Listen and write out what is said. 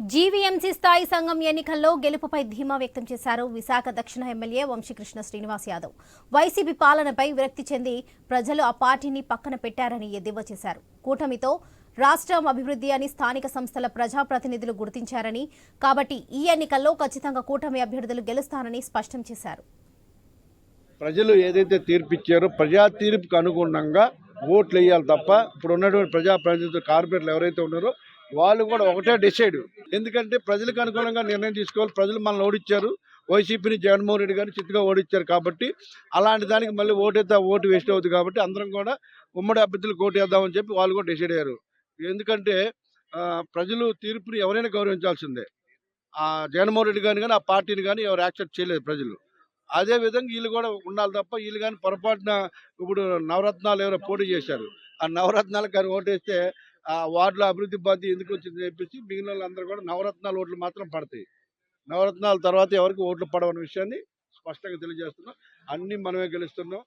GVMC స్థాయి సంఘం ఎన్నికల్లో గెలుపుపై ధీమా వ్యక్తం చేశారు విశాఖ దక్షిణ ఎమ్మెల్యే వంశీకృష్ణ శ్రీనివాస్ యాదవ్. వైసీపీ పాలనపై విరక్తి చెంది ప్రజలు ఆ పార్టీని పక్కన పెట్టారని ఎద్దేవా చేశారు. కూటమితో రాష్ట్రం అభివృద్ధి అని స్థానిక సంస్థల ప్రజాప్రతినిధులు గుర్తించారని కాబట్టి ఈ ఎన్నికల్లో ఖచ్చితంగా కూటమి అభ్యర్థులు గెలుస్తారని స్పష్టం చేశారు. ప్రజలు ఏదైతే తీర్పిచ్చారో ప్రజా తీర్పుకు అనుగుణంగా ఓట్లు వేయాలి తప్ప ఇప్పుడు ఉన్నటువంటి ప్రజాప్రతినిధులు కార్పొరేట్లు ఎవరైతే ఉన్నారో వాళ్ళు కూడా ఒకటే డిసైడ్. ఎందుకంటే ప్రజలకు అనుగుణంగా నిర్ణయం తీసుకోవాలి. ప్రజలు మనల్ని ఓడిచ్చారు. వైసీపీని జగన్మోహన్ రెడ్డి గారిని చిత్తుగా ఓడిచ్చారు కాబట్టి అలాంటి దానికి మళ్ళీ ఓటేస్తే ఓటు వేస్ట్ అవుతుంది కాబట్టి అందరం కూడా ఉమ్మడి అభ్యర్థులకు ఓటు వేద్దామని చెప్పి వాళ్ళు కూడా డిసైడ్ అయ్యారు. ఎందుకంటే ప్రజలు తీర్పుని ఎవరైనా గౌరవించాల్సిందే. ఆ జగన్మోహన్ రెడ్డి గారిని కానీ ఆ పార్టీని కానీ ఎవరు యాక్సెప్ట్ చేయలేదు ప్రజలు. అదే విధంగా వీళ్ళు కూడా ఉండాలి తప్ప వీళ్ళు కానీ పొరపాటున ఇప్పుడు నవరత్నాలు ఎవరో పోటీ చేశారు. ఆ నవరత్నాలు కానీ ఓటేస్తే ఆ వార్డులో అభివృద్ధి బాధ్యత ఎందుకు వచ్చిందని చెప్పేసి మిగిలిన వాళ్ళందరూ కూడా నవరత్నాలు ఓట్లు మాత్రం పడతాయి. నవరత్నాల తర్వాత ఎవరికి ఓట్లు పడవన్న విషయాన్ని స్పష్టంగా తెలియజేస్తున్నాం. అన్నీ మనమే గెలుస్తున్నాం.